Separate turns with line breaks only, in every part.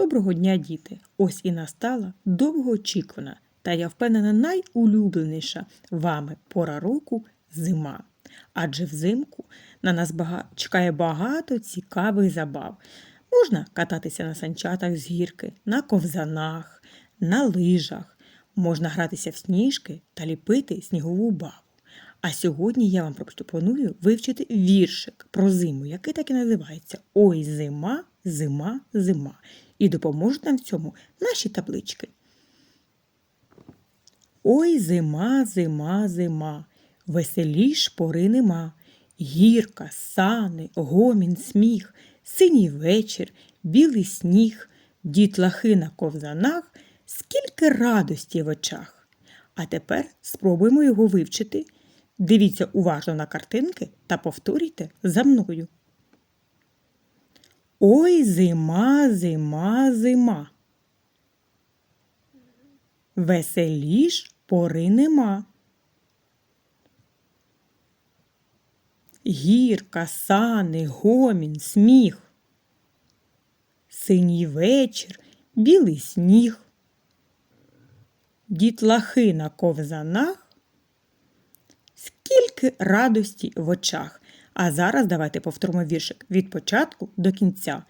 Доброго дня, діти! Ось і настала довгоочікувана, та я впевнена, найулюбленіша вами пора року зима. Адже взимку на нас бага... чекає багато цікавих забав. Можна кататися на санчатах з гірки, на ковзанах, на лижах, можна гратися в сніжки та ліпити снігову бабу. А сьогодні я вам пропоную вивчити віршик про зиму, який так і називається Ой, зима, зима, зима. І допоможуть нам в цьому наші таблички. Ой, зима, зима, зима, веселіш пори нема. Гірка, сани, гомін, сміх, синій вечір, білий сніг, дітлахи на ковзанах, скільки радості в очах. А тепер спробуємо його вивчити. Дивіться уважно на картинки та повторюйте за мною. Ой, зима, зима, зима. Веселіш пори нема. Гірка, сани, гомін, сміх. Синій вечір, білий сніг. Дітлахи на ковзанах. Скільки радості в очах. А зараз давайте повторимо віршик від початку до кінця.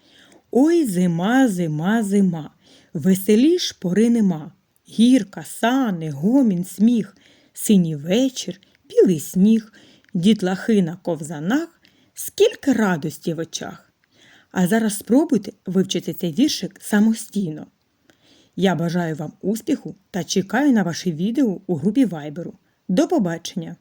Ой, зима, зима, зима, веселіш пори нема. Гірка, сани, гомін, сміх, синій вечір, білий сніг, дітлахи на ковзанах, скільки радості в очах. А зараз спробуйте вивчити цей віршик самостійно. Я бажаю вам успіху та чекаю на ваші відео у групі Вайберу. До побачення!